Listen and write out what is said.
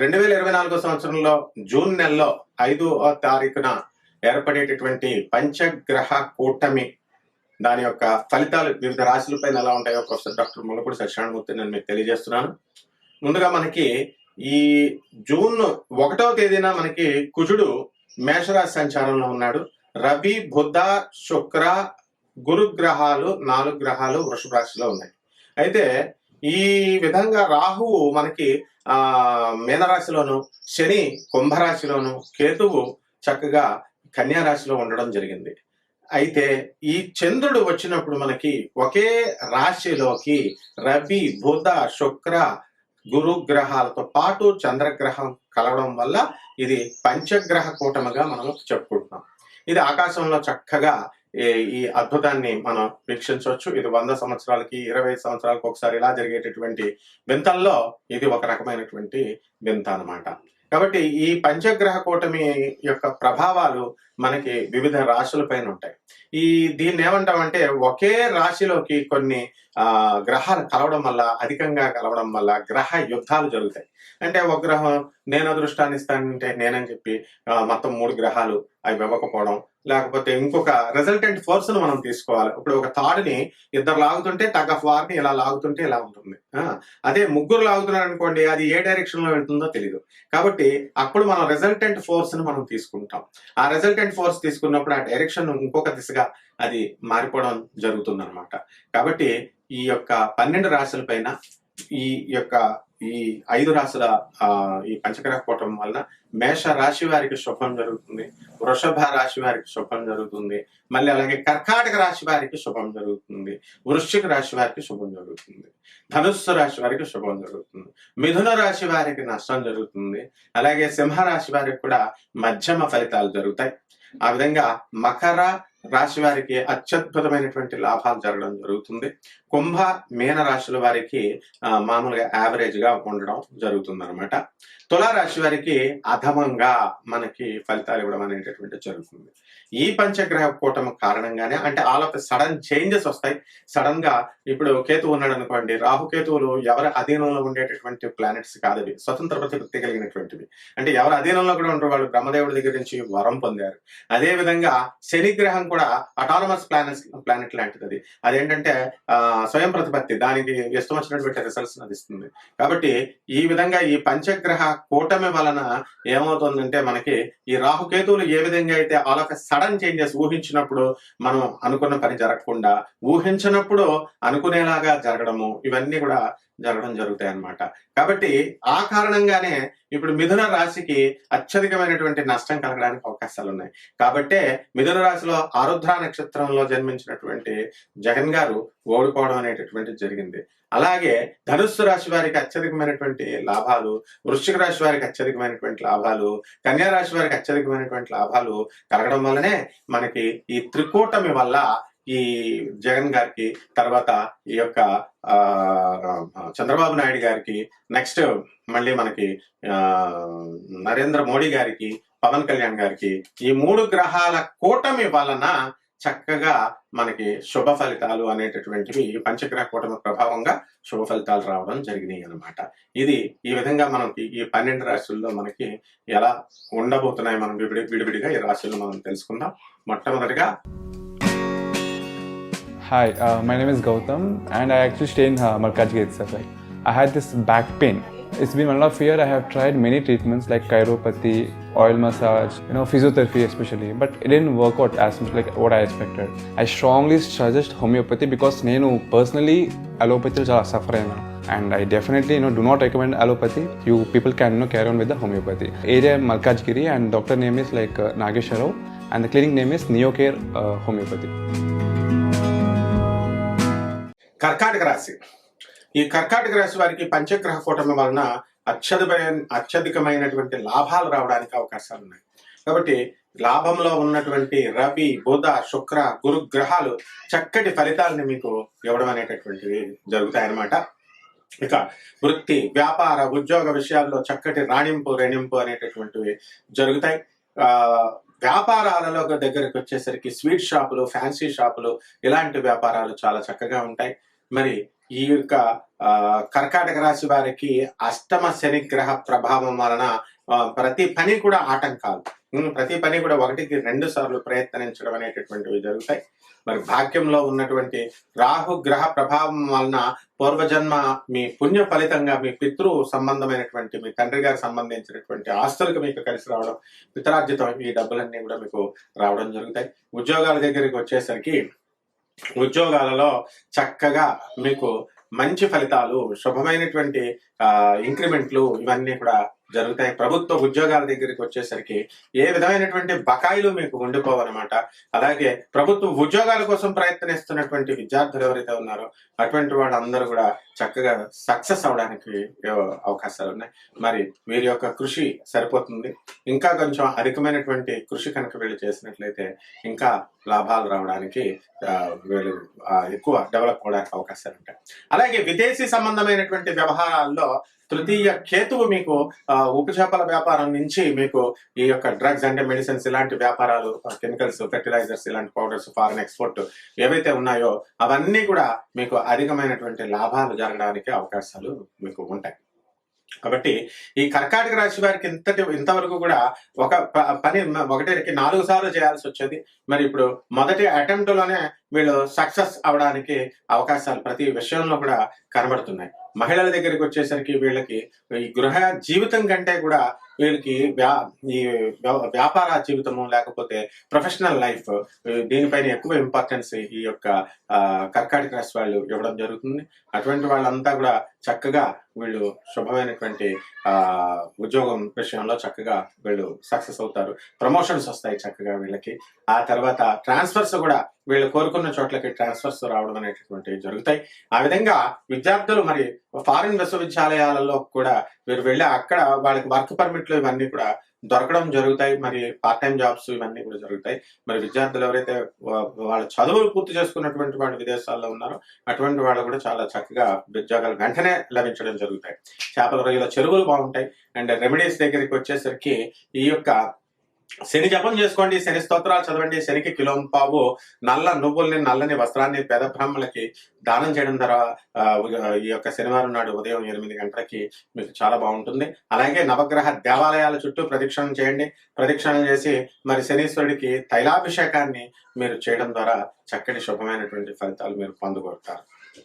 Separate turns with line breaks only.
రెండు వేల ఇరవై నాలుగో సంవత్సరంలో జూన్ నెలలో ఐదో తారీఖున ఏర్పడేటటువంటి పంచగ్రహ కూటమి దాని యొక్క ఫలితాలు వివిధ రాశులపైన ఎలా ఉంటాయో ప్రొఫెసర్ డాక్టర్ ములపూడి సత్యనారాయణమూర్తి నేను మీకు తెలియజేస్తున్నాను. ముందుగా మనకి ఈ జూన్ ఒకటవ తేదీన మనకి కుజుడు మేషరాశి సంచారంలో ఉన్నాడు. రవి బుధ శుక్ర గురు గ్రహాలు నాలుగు గ్రహాలు వృషభ రాశిలో ఉన్నాయి. అయితే ఈ విధంగా రాహువు మనకి ఆ మీనరాశిలోను శని కుంభరాశిలోను కేతువు చక్కగా కన్యారాశిలో ఉండడం జరిగింది. అయితే ఈ చంద్రుడు వచ్చినప్పుడు మనకి ఒకే రాశిలోకి రవి బుధ శుక్ర గురు గ్రహాలతో పాటు చంద్రగ్రహం కలవడం వల్ల ఇది పంచగ్రహ కూటమిగా మనం చెప్పుకుంటున్నాం. ఇది ఆకాశంలో చక్కగా ఈ- ఈ అద్భుతాన్ని మనం వీక్షించవచ్చు. ఇది వంద సంవత్సరాలకి ఇరవై సంవత్సరాలకు ఒకసారి ఇలా జరిగేటటువంటి వింతల్లో ఇది ఒక రకమైనటువంటి వింత అనమాట కాబట్టి ఈ పంచగ్రహ కూటమి యొక్క ప్రభావాలు మనకి వివిధ రాశుల పైన ఉంటాయి. ఈ దీన్ని ఏమంటామంటే ఒకే రాశిలోకి కొన్ని గ్రహాలు కలవడం వల్ల అధికంగా కలవడం వల్ల గ్రహ యుద్ధాలు జరుగుతాయి. అంటే ఒక గ్రహం నేను అదృష్టాన్ని ఇస్తానంటే నేనని చెప్పి మొత్తం మూడు గ్రహాలు అవి ఇవ్వకపోవడం లేకపోతే ఇంకొక రిజల్టెంట్ ఫోర్స్ను మనం తీసుకోవాలి. ఇప్పుడు ఒక తాడుని ఇద్దరు లాగుతుంటే టగ్ ఆఫ్ వార్ని ఇలా లాగుతుంటే ఇలా ఉంటుంది. అదే ముగ్గురు లాగుతున్నారు అనుకోండి అది ఏ డైరెక్షన్లో వెళ్తుందో తెలియదు కాబట్టి అప్పుడు మనం రిజల్టెంట్ ఫోర్స్ని మనం తీసుకుంటాం. ఆ రిజల్టెంట్ ఫోర్స్ తీసుకున్నప్పుడు ఆ డైరెక్షన్ ఇంకొక దిశగా అది మారిపోవడం జరుగుతుంది అనమాట కాబట్టి ఈ యొక్క పన్నెండు రాశుల పైన ఈ యొక్క ఈ ఐదు రాశుల ఆ, ఈ పంచగ్రహ కూటమి వలన మేష రాశి వారికి శుభం జరుగుతుంది వృషభ రాశి వారికి శుభం జరుగుతుంది మళ్ళీ అలాగే కర్కాటక రాశి వారికి శుభం జరుగుతుంది వృశ్చిక రాశి వారికి శుభం జరుగుతుంది ధనుస్సు రాశి వారికి శుభం జరుగుతుంది మిథున రాశి వారికి నష్టం జరుగుతుంది అలాగే సింహ రాశి వారికి కూడా మధ్యమ ఫలితాలు జరుగుతాయి. ఆ విధంగా మకర రాశి వారికి అత్యద్భుతమైనటువంటి లాభాలు జరగడం జరుగుతుంది. కుంభ మీన రాశుల వారికి మామూలుగా యావరేజ్గా ఉండడం జరుగుతుంది అనమాట తులారాశి వారికి అధమంగా మనకి ఫలితాలు ఇవ్వడం అనేటటువంటి జరుగుతుంది. ఈ పంచగ్రహ కూటమి కారణంగానే అంటే ఆల్ ఆఫ్ సడన్ చేంజెస్ వస్తాయి. సడన్గా ఇప్పుడు కేతు ఉన్నాడు అనుకోండి రాహుకేతువులు ఎవరి అధీనంలో ఉండేటటువంటి ప్లానెట్స్ కాదవి స్వతంత్ర ప్రతిపత్తి కలిగినటువంటివి. అంటే ఎవరి అధీనంలో కూడా ఉంటారు వాళ్ళు. బ్రహ్మదేవుడి దగ్గర నుంచి వరం పొందారు. అదే విధంగా శనిగ్రహం కూడా అటానమస్ ప్లానెట్స్ ప్లానెట్ లాంటిది అది. అదేంటంటే ఆ, స్వయం ప్రతిపత్తి దానికి ఇష్టం వచ్చినటువంటి రిజల్ట్స్ ఇస్తుంది కాబట్టి ఈ విధంగా ఈ పంచగ్రహ కూటమి వలన ఏమవుతుందంటే మనకి ఈ రాహుకేతువులు ఏ విధంగా అయితే ఆల్ ఆఫ్ సడన్ చేంజెస్ ఊహించినప్పుడు మనం అనుకున్న పని జరగకుండా ఊహించినప్పుడు అనుకునేలాగా జరగడము ఇవన్నీ కూడా జరగడం జరుగుతాయి అన్నమాట కాబట్టి ఆ కారణంగానే ఇప్పుడు మిథున రాశికి అత్యధికమైనటువంటి నష్టం కలగడానికి అవకాశాలు ఉన్నాయి కాబట్టే మిథున రాశిలో ఆరుద్ర నక్షత్రంలో జన్మించినటువంటి జగన్ గారు ఓడిపోవడం అనేటటువంటి జరిగింది. అలాగే ధనుస్సు రాశి వారికి అత్యధికమైనటువంటి లాభాలు వృశ్చిక రాశి వారికి అత్యధికమైనటువంటి లాభాలు కన్యా రాశి వారికి అత్యధికమైనటువంటి లాభాలు కలగడం వల్లనే మనకి ఈ త్రికూటమి వల్ల ఈ జగన్ గారికి తర్వాత ఈ యొక్క చంద్రబాబు నాయుడు గారికి నెక్స్ట్ మళ్ళీ మనకి నరేంద్ర మోడీ గారికి పవన్ కళ్యాణ్ గారికి ఈ మూడు గ్రహాల కూటమి వలన చక్కగా మనకి శుభ ఫలితాలు అనేటటువంటివి ఈ పంచగ్రహ కూటమి ప్రభావంగా శుభ ఫలితాలు రావడం జరిగినాయి అనమాట ఇది ఈ విధంగా మనకి ఈ పన్నెండు రాశుల్లో మనకి ఎలా ఉండబోతున్నాయి మనం విడివిడిగా ఈ రాశులను మనం తెలుసుకుందాం. మొట్టమొదటిగా
Hi, uh, my name is Gautam, and I actually stay in uh, Malkajgiri itself. Like, I had this back pain. It's been one of year. I have tried many treatments like chiropathy, oil massage, you know, physiotherapy especially, but it didn't work out as much like what I expected. I strongly suggest homeopathy because నేను personally allopathy చాలా suffer అయినా and I definitely you know do not recommend allopathy. You people can you know carry on with the homeopathy. Area Malkajgiri and doctor name is like uh, Nagesharov and the clinic name is Neocare uh, Homeopathy.
కర్కాటక రాశి. ఈ కర్కాటక రాశి వారికి పంచగ్రహ కూటమి వలన అత్యధికమైన అత్యధికమైనటువంటి లాభాలు రావడానికి అవకాశాలు ఉన్నాయి. కాబట్టి లాభంలో ఉన్నటువంటి రవి బుధ శుక్ర గురు గ్రహాలు చక్కటి ఫలితాలని మీకు ఇవ్వడం అనేటటువంటివి జరుగుతాయన్నమాట. ఇక వృత్తి వ్యాపార ఉద్యోగ విషయాల్లో చక్కటి రాణింపు రెణింపు అనేటటువంటివి జరుగుతాయి. వ్యాపారాలలో దగ్గరికి వచ్చేసరికి స్వీట్ షాపులు ఫ్యాన్సీ షాపులు ఇలాంటి వ్యాపారాలు చాలా చక్కగా ఉంటాయి. మరి ఈ యొక్క కర్కాటక రాశి వారికి అష్టమ శని గ్రహ ప్రభావం వలన ప్రతి పని కూడా ఆటంకాలు. ప్రతి పని కూడా ఒకటికి రెండు సార్లు ప్రయత్నించడం అనేటటువంటివి జరుగుతాయి. మరి భాగ్యంలో ఉన్నటువంటి రాహు గ్రహ ప్రభావం వలన పూర్వజన్మ మీ పుణ్య ఫలితంగా మీ పితృ సంబంధమైనటువంటి మీ తండ్రి గారికి సంబంధించినటువంటి ఆస్తులకు మీకు కలిసి రావడం పితరార్జితం ఈ డబ్బులన్నీ కూడా మీకు రావడం జరుగుతాయి. ఉద్యోగాల దగ్గరికి వచ్చేసరికి ఉద్యోగాలలో చక్కగా మీకు మంచి ఫలితాలు శుభమైనటువంటి ఆ, ఇంక్రిమెంట్లు ఇవన్నీ కూడా జరుగుతాయి. ప్రభుత్వ ఉద్యోగాల దగ్గరికి వచ్చేసరికి ఏ విధమైనటువంటి బకాయిలు మీకు ఉండిపోవన్నమాట. అలాగే ప్రభుత్వ ఉద్యోగాల కోసం ప్రయత్నిస్తున్నటువంటి విద్యార్థులు ఎవరైతే ఉన్నారో అటువంటి వాళ్ళందరూ కూడా చక్కగా సక్సెస్ అవడానికి అవకాశాలు ఉన్నాయి. మరి వీరి యొక్క కృషి సరిపోతుంది. ఇంకా కొంచెం అధికమైనటువంటి కృషి కనుక వీళ్ళు చేసినట్లయితే ఇంకా లాభాలు రావడానికి వీళ్ళు ఎక్కువ డెవలప్ అవడానికి అవకాశాలు ఉంటాయి. అలాగే విదేశీ సంబంధమైనటువంటి వ్యవహారాల్లో తృతీయ కేతువు మీకు ఆ, ఉప్పు చేపల వ్యాపారం నుంచి మీకు ఈ యొక్క డ్రగ్స్ అంటే మెడిసిన్స్ ఇలాంటి వ్యాపారాలు కెమికల్స్ ఫెర్టిలైజర్స్ ఇలాంటి పౌడర్స్ ఫారెన్ ఎక్స్పోర్ట్ ఏవైతే ఉన్నాయో అవన్నీ కూడా మీకు అధికమైనటువంటి లాభాలు జరగడానికి అవకాశాలు మీకు ఉంటాయి. కాబట్టి ఈ కర్కాటక రాశి వారికి ఇంతటి ఇంతవరకు కూడా ఒక ప- పని ఒకటికి నాలుగు సార్లు చేయాల్సి వచ్చేది. మరి ఇప్పుడు మొదటి అటెంప్ట్లోనే వీళ్ళు సక్సెస్ అవడానికి అవకాశాలు ప్రతి విషయంలో కూడా కనబడుతున్నాయి. మహిళల దగ్గరికి వచ్చేసరికి వీళ్ళకి ఈ గృహ జీవితం కంటే కూడా వీళ్ళకి వ్యా ఈ వ్యాపార జీవితము లేకపోతే ప్రొఫెషనల్ లైఫ్ దీనిపైన ఎక్కువ ఇంపార్టెన్స్ ఈ యొక్క కర్కాటక రాశి వాళ్ళు ఇవ్వడం జరుగుతుంది. అటువంటి వాళ్ళంతా కూడా చక్కగా వీళ్ళు శుభమైనటువంటి ఆ ఉద్యోగం విషయంలో చక్కగా వీళ్ళు సక్సెస్ అవుతారు. ప్రమోషన్స్ వస్తాయి చక్కగా వీళ్ళకి. ఆ తర్వాత ట్రాన్స్ఫర్స్ కూడా వీళ్ళు కోరుకున్న చోట్లకి ట్రాన్స్ఫర్స్ రావడం అనేటటువంటివి జరుగుతాయి. ఆ విధంగా విద్యార్థులు మరి ఫారిన్ విశ్వవిద్యాలయాలలో కూడా వీరు వెళ్ళి అక్కడ వాళ్ళకి వర్క్ పర్మిట్లు ఇవన్నీ కూడా దొరకడం జరుగుతాయి. మరి పార్ట్ టైం జాబ్స్ ఇవన్నీ కూడా జరుగుతాయి. మరి విద్యార్థులు ఎవరైతే వాళ్ళ చదువులు పూర్తి చేసుకున్నటువంటి వాళ్ళు విదేశాల్లో ఉన్నారో అటువంటి వాళ్ళు కూడా చాలా చక్కగా ఉద్యోగాలు వెంటనే లభించడం జరుగుతాయి. చేపల రొయ్యల చెరువులు బాగుంటాయి. అండ్ రెమెడీస్ దగ్గరికి వచ్చేసరికి ఈ యొక్క శని జపం చేసుకోండి శని స్తోత్రాలు చదవండి శనికి కిలోం పావు. నల్ల నువ్వుల్ని నల్లని వస్త్రాన్ని పేద బ్రాహ్మణులకి దానం చేయడం ద్వారా ఈ యొక్క శనివారం నాడు ఉదయం ఎనిమిది గంటలకి మీకు చాలా బాగుంటుంది. అలాగే నవగ్రహ దేవాలయాల చుట్టూ ప్రదక్షిణం చేయండి. ప్రదక్షిణం చేసి మరి శనీశ్వరుడికి తైలాభిషేకాన్ని మీరు చేయడం ద్వారా చక్కటి శుభమైనటువంటి ఫలితాలు మీరు పొందగలుగుతారు